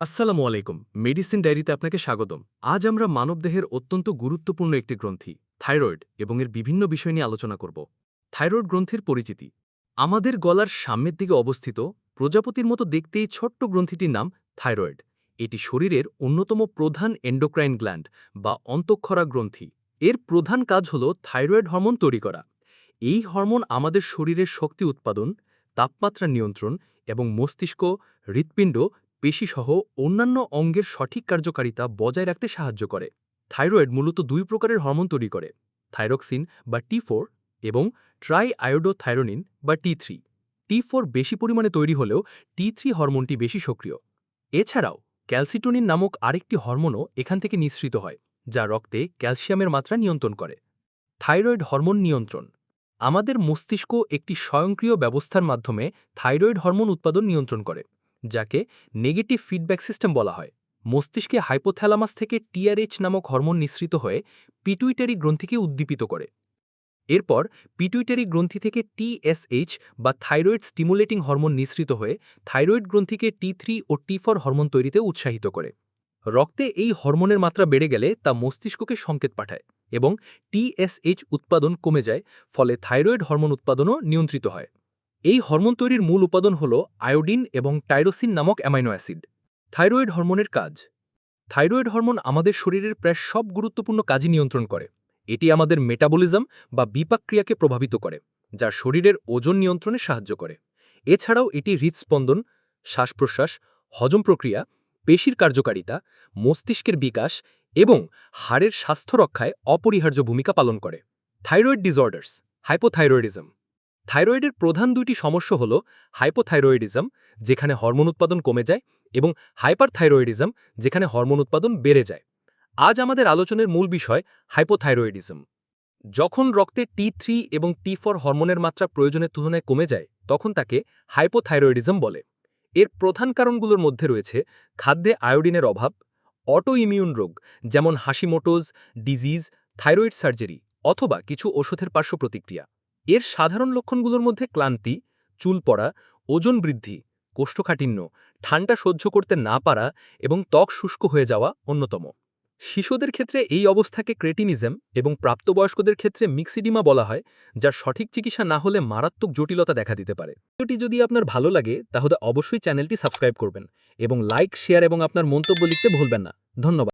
আসসালামু আলাইকুম মেডিসিন ডায়েরিতে আপনাকে স্বাগতম। আজ আমরা মানবদেহের অত্যন্ত গুরুত্বপূর্ণ একটি গ্রন্থি, থাইরয়েড, এবং এর বিভিন্ন বিষয় নিয়ে আলোচনা করব। থাইরয়েড গ্রন্থির পরিচিতি। আমাদের গলার সামনের দিকে অবস্থিত প্রজাপতির মতো দেখতে এই ছোট্ট গ্রন্থিটির নাম থাইরয়েড। এটি শরীরের অন্যতম প্রধান এন্ডোক্রাইন গ্ল্যান্ড বা অন্তঃক্ষরা গ্রন্থি। এর প্রধান কাজ হল থাইরয়েড হরমোন তৈরি করা। এই হরমোন আমাদের শরীরের শক্তি উৎপাদন, তাপমাত্রা নিয়ন্ত্রণ এবং মস্তিষ্ক, হৃৎপিণ্ড পেশিসহ অন্যান্য অঙ্গের সঠিক কার্যকারিতা বজায় রাখতে সাহায্য করে। থাইরয়েড মূলত দুই প্রকারের হরমোন তৈরি করে, থাইরক্সিন বা টি এবং ট্রাই আয়োডোথাইরোনিন বা টি থ্রি। টি বেশি পরিমাণে তৈরি হলেও টি থ্রি হরমোনটি বেশি সক্রিয়। এছাড়াও ক্যালসিটোনিন নামক আরেকটি হরমোনও এখান থেকে নিঃসৃত হয়, যা রক্তে ক্যালসিয়ামের মাত্রা নিয়ন্ত্রণ করে। থাইরয়েড হরমোন নিয়ন্ত্রণ। আমাদের মস্তিষ্ক একটি স্বয়ংক্রিয় ব্যবস্থার মাধ্যমে থাইরয়েড হরমোন উৎপাদন নিয়ন্ত্রণ করে। যাকে নেগেটিভ ফিডব্যাক সিস্টেম বলা হয়। মস্তিষ্কে হাইপোথ্যালামাস থেকে টিআরএইচ নামক হরমোন নিঃসৃত হয়ে পিটুইটারি গ্রন্থিকে উদ্দীপিত করে। এরপর পিটুইটারি গ্রন্থি থেকে টিএসএইচ বা থাইরয়েড স্টিমুলেটিং হরমোন নিঃসৃত হয়ে থাইরয়েড গ্রন্থিকে টি থ্রি ও টি ফোর হরমোন তৈরিতে উৎসাহিত করে। রক্তে এই হরমোনের মাত্রা বেড়ে গেলে তা মস্তিষ্ককে সংকেত পাঠায় এবং টিএসএইচ উৎপাদন কমে যায়, ফলে থাইরয়েড হরমোন উৎপাদনও নিয়ন্ত্রিত হয়। এই হরমোন তৈরির মূল উপাদান হল আয়োডিন এবং টাইরোসিন নামক অ্যামাইনো অ্যাসিড। থাইরয়েড হরমোনের কাজ। থাইরয়েড হরমোন আমাদের শরীরের প্রায় সব গুরুত্বপূর্ণ কাজই নিয়ন্ত্রণ করে। এটি আমাদের মেটাবলিজম বা বিপাক ক্রিয়াকে প্রভাবিত করে, যা শরীরের ওজন নিয়ন্ত্রণে সাহায্য করে। এছাড়াও এটি হৃদস্পন্দন শ্বাস প্রশ্বাস হজম প্রক্রিয়া, পেশির কার্যকারিতা, মস্তিষ্কের বিকাশ এবং হাড়ের স্বাস্থ্য রক্ষায় অপরিহার্য ভূমিকা পালন করে। Thyroid disorders, hypothyroidism. থাইরয়েডের প্রধান দুইটি সমস্যা হল হাইপোথাইরয়েডিজম, যেখানে হরমোন উৎপাদন কমে যায়, এবং হাইপারথাইরয়েডিজম, যেখানে হরমোন উৎপাদন বেড়ে যায়। আজ আমাদের আলোচনার মূল বিষয় হাইপোথাইরয়েডিজম। যখন রক্তে টি থ্রি এবং টি ফোর হরমোনের মাত্রা প্রয়োজনের তুলনায় কমে যায়, তখন তাকে হাইপোথাইরয়েডিজম বলে। এর প্রধান কারণগুলোর মধ্যে রয়েছে খাদ্যে আয়োডিনের অভাব অটো ইমিউন রোগ, যেমন হাসিমোটোজ, ডিজিজ, থাইরয়েড সার্জারি, অথবা কিছু ওষুধের পার্শ্ব প্রতিক্রিয়া। এর সাধারণ লক্ষণগুলোর মধ্যে ক্লান্তি, চুল পড়া, ওজন বৃদ্ধি, কোষ্ঠকাঠিন্য, ঠান্ডা সহ্য করতে না পারা এবং ত্বক শুষ্ক হয়ে যাওয়া অন্যতম। শিশুদের ক্ষেত্রে এই অবস্থাকে ক্রেটিনিজম এবং প্রাপ্তবয়স্কদের ক্ষেত্রে মিক্সিডিমা বলা হয়, যার সঠিক চিকিৎসা না হলে মারাত্মক জটিলতা দেখা দিতে পারে। ভিডিওটি যদি আপনার ভালো লাগে, তাহলে অবশ্যই চ্যানেলটি সাবস্ক্রাইব করবেন এবং লাইক, শেয়ার এবং আপনার মন্তব্য লিখতে ভুলবেন না। ধন্যবাদ।